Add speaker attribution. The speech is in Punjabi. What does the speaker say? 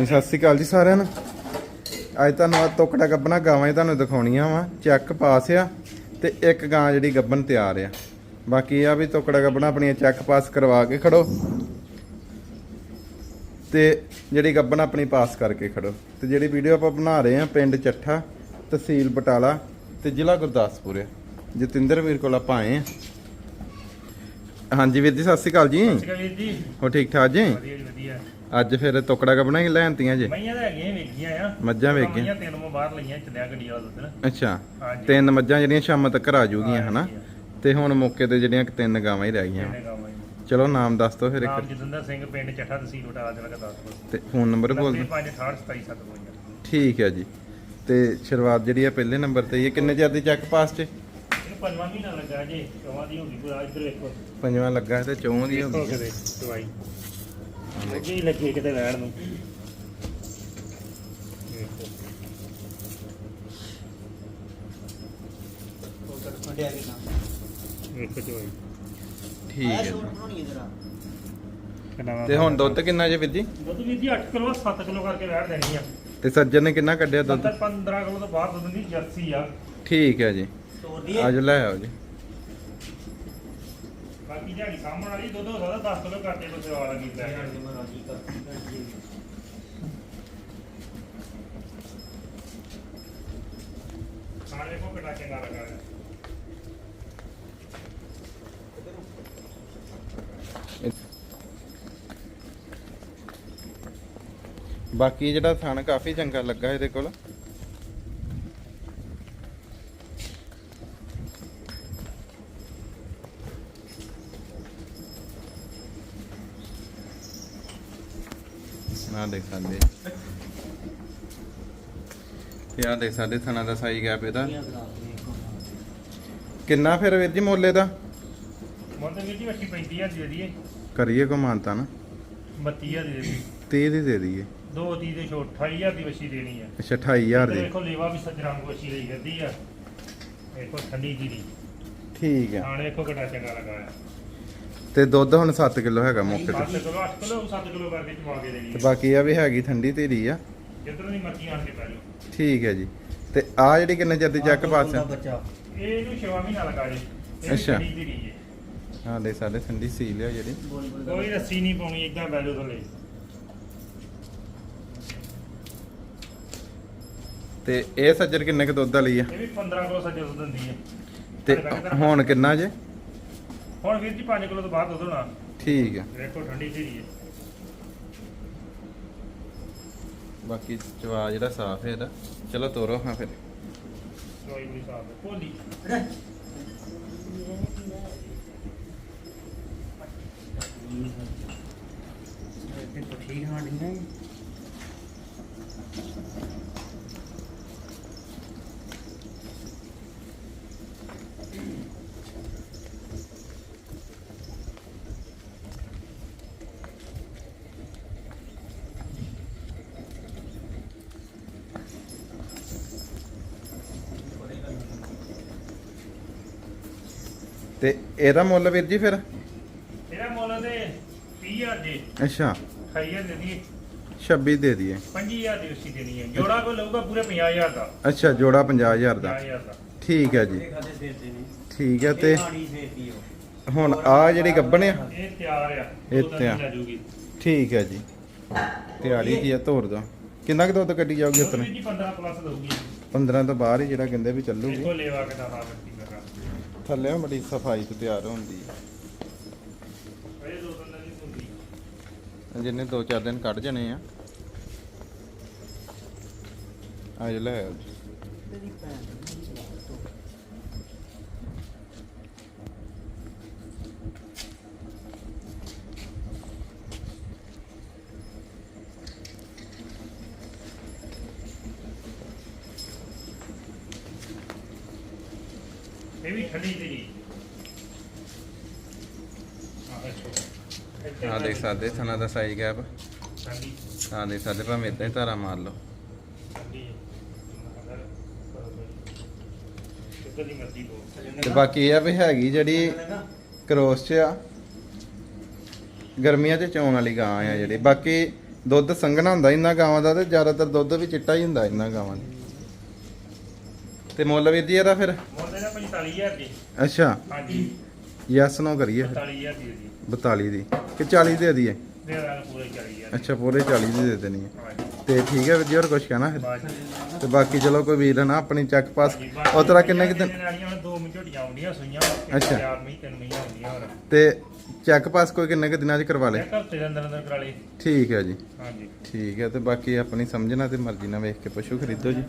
Speaker 1: ਜੀ, ਸਤਿ ਸ਼੍ਰੀ ਅਕਾਲ ਜੀ ਸਾਰਿਆਂ ਨੂੰ। ਅੱਜ ਤੁਹਾਨੂੰ ਆ ਟੋਕੜਾ ਗੱਬਣਾ ਗਾਵਾਂ ਹੀ ਤੁਹਾਨੂੰ ਦਿਖਾਉਣੀਆਂ ਵਾ। ਚੈੱਕ ਪਾਸ ਆ ਤੇ ਇੱਕ ਗਾਂ ਜਿਹੜੀ ਗੱਬਣ ਤਿਆਰ ਆ। ਬਾਕੀ ਇਹ ਆ ਵੀ ਟੋਕੜਾ ਗੱਬਣਾ ਆਪਣੀਆਂ ਚੈੱਕ ਪਾਸ ਕਰਵਾ ਕੇ ਖੜੋ। ਤੇ ਜਿਹੜੀ ਗੱਬਣ ਆਪਣੀ ਪਾਸ ਕਰਕੇ ਖੜੋ। ਤੇ ਜਿਹੜੀ ਵੀਡੀਓ ਆਪਾਂ ਬਣਾ ਰਹੇ ਆ ਪਿੰਡ ਚੱਠਾ ਤਹਿਸੀਲ ਬਟਾਲਾ ਤੇ ਜ਼ਿਲ੍ਹਾ ਗੁਰਦਾਸਪੁਰ ਆ। ਜਤਿੰਦਰ ਵੀਰ ਕੋਲ ਆਪਾਂ ਆਏ ਆ। ਹਾਂਜੀ ਵੀਰ ਜੀ ਸਤਿ ਸ਼੍ਰੀ ਅਕਾਲ ਜੀ।
Speaker 2: ਸਿਕਾ ਵੀਰ ਜੀ।
Speaker 1: ਹੋ ਠੀਕ ਠਾਕ ਜੀ?
Speaker 2: ਵਧੀਆ ਵਧੀਆ।
Speaker 1: ਅੱਜ ਫਿਰ ਟੋਕੜਾ ਗੱਬਣਾ ਹੀ ਲੈਣਤੀਆਂ ਜੀ?
Speaker 2: ਮਈਆਂ ਤਾਂ ਹੈਗੀਆਂ ਵੇਖੀਆਂ ਆ।
Speaker 1: ਮੱਝਾਂ ਵੇਖ ਗਈਆਂ।
Speaker 2: ਮਈਆਂ ਤਿੰਨ ਮੈਂ ਬਾਹਰ ਲਈਆਂ ਚੱਲਿਆ ਗੱਡੀ ਵਾਲਾ ਦੁੱਧ
Speaker 1: ਅੱਛਾ। ਤਿੰਨ ਮੱਝਾਂ ਜਿਹੜੀਆਂ ਸ਼ਾਮਾਂ ਤੱਕ ਆ ਜੂਗੀਆਂ ਹਨਾ। ਤੇ ਹੁਣ ਮੌਕੇ ਤੇ ਜਿਹੜੀਆਂ ਕਿ ਤਿੰਨ ਗਾਵਾਂ ਹੀ ਰਹਿ ਗਈਆਂ। ਚਲੋ ਨਾਮ ਦੱਸ ਦਿਓ ਫਿਰ
Speaker 2: ਨਾਮ
Speaker 1: ਇੱਕ
Speaker 2: ਜਤਿੰਦਰ ਸਿੰਘ ਪਿੰਡ ਚੱਠਾ ਤਹਿਸੀਲ ਬਟਾਲਾ ਜ਼ਿਲ੍ਹਾ ਗੁਰਦਾਸਪੁਰ।
Speaker 1: ਤੇ ਫੋਨ ਨੰਬਰ ਬੋਲ ਦਿਓ।
Speaker 2: 9568277752
Speaker 1: ਠੀਕ ਹੈ ਜੀ। ਤੇ ਸ਼ੁਰੂਆਤ ਜਿਹੜੀ ਆ ਪਹਿਲੇ ਨੰਬਰ ਤੇ ਇਹ ਕਿੰਨੇ ਚਿਰ ਦੀ ਚੈੱਕ ਪਾਸ
Speaker 2: ਇਹ ਪੰਜਵਾਂ ਮਹੀਨਾ ਲੱਗਾ ਜੀ ਚੌਵਾਂ ਦੀ ਹੋ ਗਈ ਪੂਰਾ ਇੱਧਰ ਵੇਖੋ।
Speaker 1: ਪੰਜਵਾਂ ਲੱਗਾ ਤੇ ਚੌਂ ਦੀ ਹੋ ਗਈ।
Speaker 2: ਦਵਾਈ। ਲੱਗੀ ਲੱਗੀ ਕਿਤੇ ਲੈਣ ਨੂੰ। ਵੇਖੋ। ਵੇਖੋ ਦਵਾਈ
Speaker 1: ਠੀਕ ਹੈ। ਜੀ।
Speaker 2: ਕਿੰਨਾ ਵਾ?
Speaker 1: ਤੇ ਹੁਣ ਦੁੱਧ ਕਿੰਨਾ ਜੇ ਵੀਰ ਜੀ?
Speaker 2: ਦੁੱਧ ਵੀਰ ਜੀ 8 ਕਿਲੋ 7 ਕਿਲੋ ਕਰਕੇ ਵੈੜ ਦੇਣੀ ਆ।
Speaker 1: ਤੇ ਸੱਜਣ ਨੇ ਕਿੰਨਾ ਕੱਢਿਆ ਦੁੱਧ?
Speaker 2: 15 ਕਿਲੋ ਤੋਂ ਬਾਹਰ ਦੁੱਧ ਦੀ ਜਰਸੀ ਆ।
Speaker 1: ਠੀਕ ਹੈ ਜੀ। ਅੱਜ ਲੈ ਆਓ ਜੀ।
Speaker 2: ਬਾਕੀ ਜਿਹੜੀ ਸਾਹਮਣ ਵਾਲੀ, ਦੁੱਧ ਹੋ ਸਕਦਾ 10 ਕਿਲੋ ਕਰਦੇ ਕੋ ਸੇਵਾ ਲੱਗੀ ਪੈ ਖਾਣੇ ਕੋ ਕਿਹੜਾ ਚੰਗਾ ਲੱਗਾ ਹੈ।
Speaker 1: ਬਾਕੀ ਜਿਹੜਾ ਥਣ ਕਾਫੀ ਚੰਗਾ ਲੱਗਾ ਇਹਦੇ ਕੋਲ। ਨਾ ਦੇਖ ਸਕਦੇ। ਤੇ ਆ ਦੇਖ ਸਕਦੇ ਥਣਾ ਦਾ ਸਾਈ ਗੈਪ ਇਹਦਾ। ਕਿੰਨਾ ਫਿਰ ਵੀਰ ਜੀ ਮੋਲੇ ਦਾ
Speaker 2: ਮੁੱਲ ਵੀਰ ਜੀ ਵੱਟੀ 35000 ਦੇ ਦਈਏ।
Speaker 1: ਕਰੀਏ ਕੋ ਮਾਨਤਾ ਨਾ।
Speaker 2: 32000 ਦੇ ਦਈਏ।
Speaker 1: 30 ਦੀ ਦੇ ਦਈਏ।
Speaker 2: ਦੋ ਦੀ ਦੇ ਛੋਟ 28000 ਦੀ ਵੱਛੀ ਦੇਣੀ ਆ।
Speaker 1: ਅੱਛਾ 28000 ਦੀ।
Speaker 2: ਦੇਖੋ ਲੇਵਾ ਵੀ ਸੱਜਰਾਂ ਨੂੰ ਵੱਛੀ ਲਈ ਕਰਦੀ ਆ। ਦੇਖੋ ਠੰਡੀ ਜੀ ਦੀ
Speaker 1: ਠੀਕ ਆ।
Speaker 2: ਖਾਣੇ ਦੇਖੋ ਕਿਹੜਾ ਚੰਗਾ ਲੱਗਾ ਆ
Speaker 1: ਤੇ ਦੁੱਧ ਹੁਣ 7 ਕਿਲੋ ਹੈਗਾ ਮੌਕੇ ਤੇ
Speaker 2: 7 ਕਿਲੋ 8 ਕਿਲੋ 7 ਕਿਲੋ ਕਰਕੇ ਚਵਾ ਕੇ ਦੇਣੀ
Speaker 1: ਤੇ
Speaker 2: ਆ
Speaker 1: ਬਾਕੀ ਆ ਵੀ ਹੈਗੀ ਠੰਡੀ ਧੀਰੀ ਆ।
Speaker 2: ਜਿੱਧਰੋਂ ਦੀ ਮਰਜ਼ੀ ਆਣ ਕੇ ਪੈ ਜਾਓ।
Speaker 1: ਠੀਕ ਹੈ ਜੀ। ਤੇ ਆ ਜਿਹੜੀ ਕਿੰਨੇ ਚਿਰ ਦੀ ਚੈੱਕ ਪਾਸ ਆ
Speaker 2: ਇਹ ਇਹਨੂੰ ਛੇਵਾਂ ਮਹੀਨਾ ਲੱਗਾ ਜੇ।
Speaker 1: ਅੱਛਾ। ਹਾਂ ਦੇ ਸਾਡੇ ਠੰਡੀ ਸੀਲ ਆ ਜਿਹੜੀ।
Speaker 2: ਕੋਈ ਰੱਸੀ ਨਹੀਂ ਪਾਉਣੀ ਇਦਾਂ ਬੈਲੋ ਥੱਲੇ।
Speaker 1: ਤੇ ਇਹ ਸੱਜਰ ਕਿੰਨੇ ਕ ਦੁੱਧ ਵਾਲੀ ਆ?
Speaker 2: ਇਹ ਵੀ 15 ਕਿਲੋ ਦੁੱਧ ਦਿੰਦੀ ਹੈ
Speaker 1: ਤੇ ਹੁਣ ਕਿੰਨਾ ਜੇ?
Speaker 2: ਹੁਣ ਵੀਰ ਜੀ 5 ਕਿਲੋ ਤੋਂ ਬਾਅਦ ਦੁੱਧ ਹੋਣਾ।
Speaker 1: ਠੀਕ ਆ।
Speaker 2: ਦੇਖੋ ਠੰਡੀ ਧੀਰੀ ਹੈ
Speaker 1: ਬਾਕੀ ਚਵਾ ਜਿਹੜਾ ਸਾਫ਼ ਹੈ ਇਹਦਾ। ਚਲੋ ਤੋਰੋ ਹਾਂ ਫਿਰ।
Speaker 2: ਕੋਈ ਵੀ ਸਾਫ਼ ਹੈ। ਭੋਲੀ
Speaker 3: ਠੀਕ ਹਾਂ ਨਹੀਂ
Speaker 1: ਤੇ ਇਹਦਾ ਮੁੱਲ ਵੀਰ ਜੀ ਫਿਰ?
Speaker 2: ਇਹਦਾ ਮੁੱਲ ਤੇ 30000 ਦੇ।
Speaker 1: ਅੱਛਾ।
Speaker 2: 28000 ਦੇ ਦੀ
Speaker 1: 26 ਦੇ ਦਈਏ।
Speaker 2: 25000 ਦੀ ਉਸੀ ਦੇਣੀ ਹੈ। ਜੋੜਾ ਕੋ ਲਊਗਾ ਪੂਰੇ 50000 ਦਾ।
Speaker 1: ਅੱਛਾ ਜੋੜਾ 50000 ਦਾ।
Speaker 2: 50000 ਦਾ।
Speaker 1: ਠੀਕ ਹੈ ਜੀ।
Speaker 3: ਤੇ
Speaker 1: ਠੀਕ ਹੈ ਹੁਣ ਆ ਜਿਹੜੀ ਗੱਬਣ ਆ
Speaker 2: ਇਹ ਤਿਆਰ ਆ।
Speaker 1: ਇਹ ਤਿਆਰ। ਠੀਕ ਹੈ ਜੀ। ਤਿਆਰੀ ਕੀ ਆ? ਤੋਰ ਦੋ। ਕਿੰਨਾ ਕੁ ਦੁੱਧ ਕੱਢੀ ਜਾਊਗੀ
Speaker 2: ਜੀ 15 ਪਲੱਸ ਦਊਗੀ।
Speaker 1: 15 ਤੋਂ ਬਾਹਰ ਹੀ ਜਿਹੜਾ ਕਹਿੰਦੇ ਵੀ ਚੱਲੂਗੀ।
Speaker 2: ਦੇਖੋ ਲੇਵਾ ਕਿਦਾ
Speaker 1: ਥੱਲੇ ਬੜੀ ਸਫ਼ਾਈ ਤੇ ਤਿਆਰ ਹੁੰਦੀ ਹੈ
Speaker 2: ਦੋ ਦਿਨ
Speaker 1: ਜਿੰਨੇ 2-4 ਦਿਨ ਕੱਢ ਜਣੇ ਆ ਅੱਜ ਲੈ ਆਓ ਜੀ।
Speaker 3: ਤੇਰੀ ਭੈਣ
Speaker 2: ਇਹ ਵੀ ਠੰਡੀ ਦੀ ਆਹ ਦੇਖੋ
Speaker 1: ਸਕਦੇ ਥਣਾ ਦਾ ਸਾਈਜ਼ ਗੈਪ ਆਹ ਦੇਖ ਸਕਦੇ ਭਾਵੇਂ ਇਦਾਂ ਹੀ ਧਾਰਾ ਮਾਰ ਲਓ ਤੇ ਬਾਕੀ ਇਹ ਆ ਵੀ ਹੈਗੀ ਜਿਹੜੀ ਕ੍ਰੋਸ ਚ ਆ ਗਰਮੀਆਂ 'ਚ ਚੋਣ ਵਾਲੀ ਗਾਂ ਆ ਜਿਹੜੀ ਬਾਕੀ ਦੁੱਧ ਸੰਘਣਾ ਹੁੰਦਾ ਇਹਨਾਂ ਗਾਵਾਂ ਦਾ ਤੇ ਜ਼ਿਆਦਾਤਰ ਦੁੱਧ ਵੀ ਚਿੱਟਾ ਹੀ ਹੁੰਦਾ ਇਹਨਾਂ ਗਾਵਾਂ ਦਾ ਤੇ ਮੁੱਲ ਵੀਰ ਜੀ ਇਹਦਾ ਫਿਰ?
Speaker 2: ਮੁੱਲ ਇਹਦਾ 45000 ਦੀ।
Speaker 1: ਅੱਛਾ।
Speaker 2: ਹਾਂਜੀ।
Speaker 1: ਯੈਸ ਨੋ ਕਰੀਏ ਫਿਰ।
Speaker 2: 45000 ਦੀ ਜੀ।
Speaker 1: 42 ਦੀ। ਕਿ 40 ਦੇ ਦਈਏ?
Speaker 2: ਦੇ ਦਾਂਗੇ ਪੂਰੇ 40000
Speaker 1: ਅੱਛਾ ਪੂਰੇ 40 ਦੀ ਦੇ ਦੇਣੀ ਹੈ।
Speaker 2: ਹਾਂਜੀ।
Speaker 1: ਤੇ ਠੀਕ ਹੈ ਵੀਰ ਜੀ ਹੋਰ ਕੁਝ ਕਹਿਣਾ ਫਿਰ? ਤੇ ਬਾਕੀ ਚਲੋ ਕੋਈ ਵੀਰ ਨਾ ਆਪਣੀ ਚੱਕ ਪਾਸ। ਉਹ ਤਰ੍ਹਾਂ ਕਿੰਨੇ ਕਿ ਦਿਨ?
Speaker 2: ਵਾਲੀਆਂ ਦੋ ਮਿੰਟ ਝੋਟੀਆਂ ਆਉਂਦੀਆਂ ਸੂਈਆਂ
Speaker 1: ਅੱਛਾ।
Speaker 2: ਚਾਰ ਮਹੀਨੇ ਤਿੰਨ ਮਹੀਨੇ ਆਉਂਦੀਆਂ ਹੋਰ।
Speaker 1: ਤੇ ਚੈੱਕ ਪਾਸ ਕੋਈ ਕਿੰਨੇ ਕੁ ਦਿਨਾਂ 'ਚ ਕਰਵਾ ਲੇ
Speaker 2: ਇੱਕ ਹਫ਼ਤੇ ਦੇ ਅੰਦਰ ਅੰਦਰ ਕਰਾ ਲਈ
Speaker 1: ਠੀਕ ਹੈ ਜੀ।
Speaker 2: ਹਾਂਜੀ।
Speaker 1: ਠੀਕ ਹੈ ਤੇ ਬਾਕੀ ਆਪਣੀ ਸਮਝਣਾ ਤੇ ਮਰਜ਼ੀ ਨਾਲ ਵੇਖ ਕੇ ਪਸ਼ੂ ਖਰੀਦੋ ਜੀ।